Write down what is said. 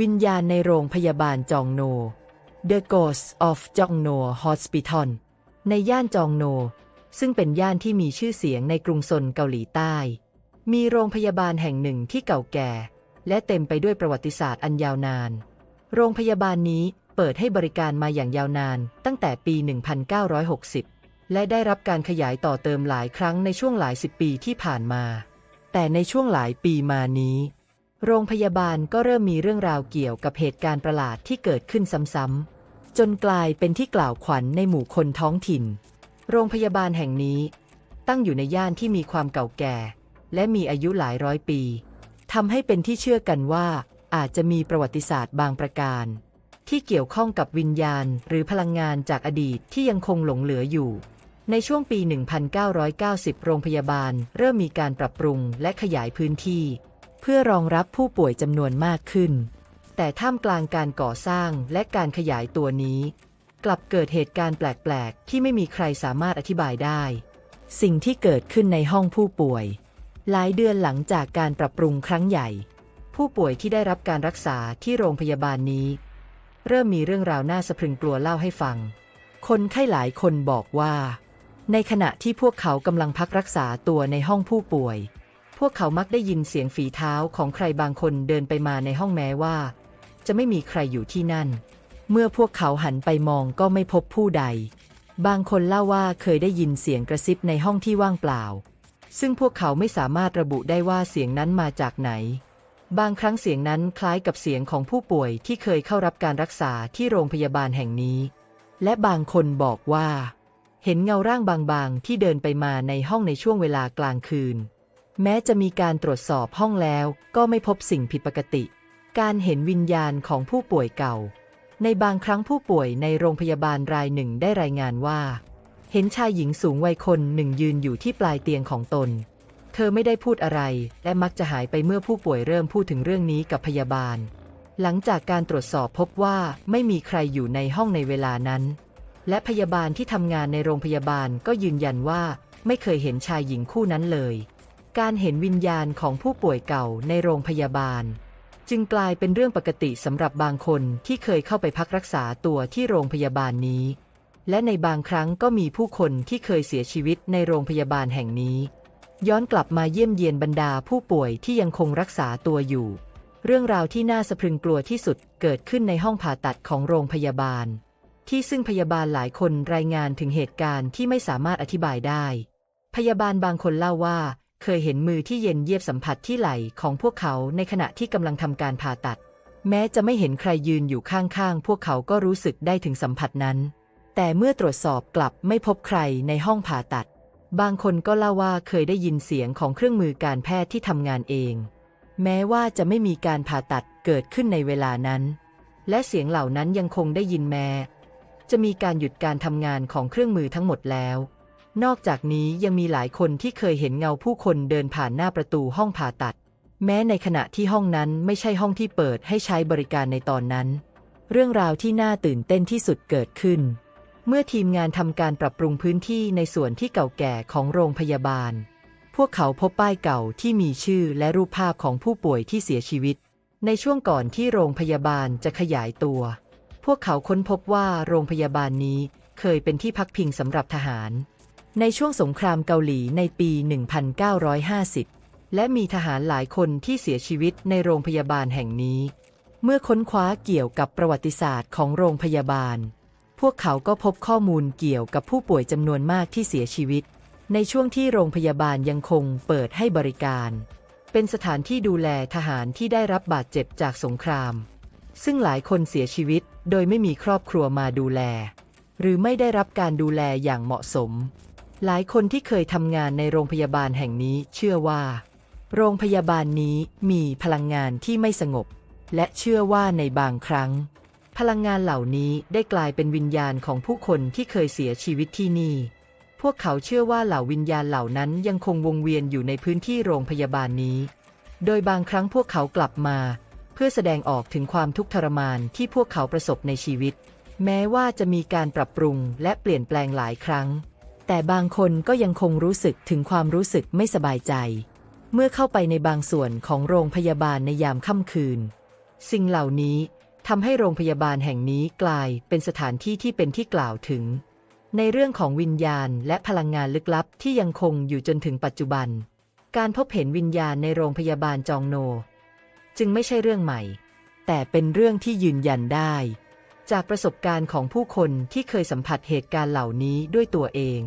วิญญาณในโรงพยาบาลจองโน The Ghost of Jongno Hospital ในย่านจองโน ซึ่งเป็นย่านที่มีชื่อเสียงในกรุงซนเกาหลีใต้ มีโรงพยาบาลแห่งหนึ่งที่เก่าแก่ และเต็มไปด้วยประวัติศาสตร์อันยาวนาน โรงพยาบาลนี้เปิดให้บริการมาอย่างยาวนานตั้งแต่ปี 1960 และได้รับการขยายต่อเติมหลายครั้งในช่วงหลายสิบปีที่ผ่านมา แต่ในช่วงหลายปีมานี้ โรงพยาบาลก็เริ่มมีเรื่องราวเกี่ยวกับเหตุการณ์ประหลาดที่เกิดขึ้นซ้ำๆ จนกลายเป็นที่กล่าวขวัญในหมู่คนท้องถิ่น โรงพยาบาลแห่งนี้ ตั้งอยู่ในย่านที่มีความเก่าแก่ และมีอายุหลายร้อยปีทำให้เป็นที่เชื่อกันว่าอาจจะมีประวัติศาสตร์บางประการ ที่เกี่ยวข้องกับวิญญาณหรือพลังงานจากอดีตที่ยังคงหลงเหลืออยู่ ในช่วงปี 1990 โรงพยาบาลเริ่มมีการปรับปรุงและขยายพื้นที่ เพื่อรองรับผู้ป่วยจำนวนมากขึ้น แต่ท่ามกลางการก่อสร้างและการขยายตัวนี้ กลับเกิดเหตุการณ์แปลก ๆ ที่ไม่มีใครสามารถอธิบายได้ สิ่งที่เกิดขึ้นในห้องผู้ป่วย หลายเดือนหลังจากการปรับปรุงครั้งใหญ่ ผู้ป่วยที่ได้รับการรักษาที่โรงพยาบาลนี้ เริ่มมีเรื่องราวน่าสะพรึงกลัวเล่าให้ฟัง คนไข้หลายคนบอกว่า ในขณะที่พวกเขากำลังพักรักษาตัวในห้องผู้ป่วย วกเขามักได้ยินเสียงฝีเท้าของใครบางคนเดินไปมาในห้องแม้ว่า จะไม่มีใครอยู่ที่นั่น เมื่อพวกเขาหันไปมองก็ไม่พบผู้ใด บางคนเล่าว่าเคยได้ยินเสียงกระซิบในห้องที่ว่างเปล่า ซึ่งพวกเขาไม่สามารถระบุได้ว่าเสียงนั้นมาจากไหน บางครั้งเสียงนั้นคล้ายกับเสียงของผู้ป่วยที่เคยเข้ารับการรักษาที่โรงพยาบาลแห่งนี้ และบางคนบอกว่า เห็นเงาร่างบางๆ ที่เดินไปมาในห้องในช่วงเวลากลางคืน แม้จะมีการตรวจสอบห้องแล้วก็ไม่พบสิ่งผิดปกติ การเห็นวิญญาณของผู้ป่วยเก่า ในบางครั้งผู้ป่วยในโรงพยาบาลรายหนึ่งได้รายงานว่า เห็นชายหญิงสูงวัยคนหนึ่งยืนอยู่ที่ปลายเตียงของตน เธอไม่ได้พูดอะไร และมักจะหายไปเมื่อผู้ป่วยเริ่มพูดถึงเรื่องนี้กับพยาบาล หลังจากการตรวจสอบพบว่าไม่มีใครอยู่ในห้องในเวลานั้น และพยาบาลที่ทำงานในโรงพยาบาลก็ยืนยันว่า ไม่เคยเห็นชายหญิงคู่นั้นเลย การเห็นวิญญาณของผู้ป่วยเก่าในโรงพยาบาล จึงกลายเป็นเรื่องปกติสำหรับบางคนที่เคยเข้าไปพักรักษาตัวที่โรงพยาบาลนี้ และในบางครั้งก็มีผู้คนที่เคยเสียชีวิตในโรงพยาบาลแห่งนี้ ย้อนกลับมาเยี่ยมเยียนบรรดาผู้ป่วยที่ยังคงรักษาตัวอยู่ เรื่องราวที่น่าสะพรึงกลัวที่สุดเกิดขึ้นในห้องผ่าตัดของโรงพยาบาล ที่ซึ่งพยาบาลหลายคนรายงานถึงเหตุการณ์ที่ไม่สามารถอธิบายได้พยาบาลบางคนเล่าว่า เคยเห็นมือที่เย็นเยียบสัมผัสที่ไหล่ของพวกเขาในขณะที่กำลังทำการผ่าตัด แม้จะไม่เห็นใครยืนอยู่ข้างๆ พวกเขาก็รู้สึกได้ถึงสัมผัสนั้น แต่เมื่อตรวจสอบกลับไม่พบใครในห้องผ่าตัด บางคนก็เล่าว่าเคยได้ยินเสียงของเครื่องมือการแพทย์ที่ทำงานเอง แม้ว่าจะไม่มีการผ่าตัดเกิดขึ้นในเวลานั้น และเสียงเหล่านั้นยังคงได้ยินแม้ จะมีการหยุดการทำงานของเครื่องมือทั้งหมดแล้ว นอกจากนี้ยังมีหลายคนที่เคยเห็นเงาผู้คนเดินผ่านหน้าประตูห้องผ่าตัด แม้ในขณะที่ห้องนั้นไม่ใช่ห้องที่เปิดให้ใช้บริการในตอนนั้น เรื่องราวที่น่าตื่นเต้นที่สุดเกิดขึ้น เมื่อทีมงานทำการปรับปรุงพื้นที่ในส่วนที่เก่าแก่ของโรงพยาบาล พวกเขาพบป้ายเก่าที่มีชื่อและรูปภาพของผู้ป่วยที่เสียชีวิต ในช่วงก่อนที่โรงพยาบาลจะขยายตัว พวกเขาค้นพบว่าโรงพยาบาลนี้เคยเป็นที่พักพิงสำหรับทหาร ในช่วงสงครามเกาหลีในปี 1950 และมีทหารหลายคนที่เสียชีวิตในโรงพยาบาลแห่งนี้ เมื่อค้นคว้าเกี่ยวกับประวัติศาสตร์ของโรงพยาบาล พวกเขาก็พบข้อมูลเกี่ยวกับผู้ป่วยจำนวนมากที่เสียชีวิต ในช่วงที่โรงพยาบาลยังคงเปิดให้บริการ เป็นสถานที่ดูแลทหารที่ได้รับบาดเจ็บจากสงคราม ซึ่งหลายคนเสียชีวิตโดยไม่มีครอบครัวมาดูแล หรือไม่ได้รับการดูแลอย่างเหมาะสม หลายคนที่เคยทำงานในโรงพยาบาลแห่งนี้เชื่อว่า โรงพยาบาลนี้มีพลังงานที่ไม่สงบ และเชื่อว่าในบางครั้ง พลังงานเหล่านี้ได้กลายเป็นวิญญาณของผู้คนที่เคยเสียชีวิตที่นี่ พวกเขาเชื่อว่าเหล่าวิญญาณเหล่านั้นยังคงวงเวียนอยู่ในพื้นที่โรงพยาบาลนี้ โดยบางครั้งพวกเขากลับมา เพื่อแสดงออกถึงความทุกข์ทรมานที่พวกเขาประสบในชีวิต แม้ว่าจะมีการปรับปรุงและเปลี่ยนแปลงหลายครั้ง แต่บางคนก็ยังคงรู้สึกถึงความรู้สึกไม่สบายใจ เมื่อเข้าไปในบางส่วนของโรงพยาบาลในยามค่ำคืน สิ่งเหล่านี้ทำให้โรงพยาบาลแห่งนี้กลายเป็นสถานที่ที่เป็นที่กล่าวถึง ในเรื่องของวิญญาณและพลังงานลึกลับที่ยังคงอยู่จนถึงปัจจุบัน การพบเห็นวิญญาณในโรงพยาบาลจองโน จึงไม่ใช่เรื่องใหม่ แต่เป็นเรื่องที่ยืนยันได้ จากประสบการณ์ของผู้คนที่เคยสัมผัสเหตุการณ์เหล่านี้ด้วยตัวเอง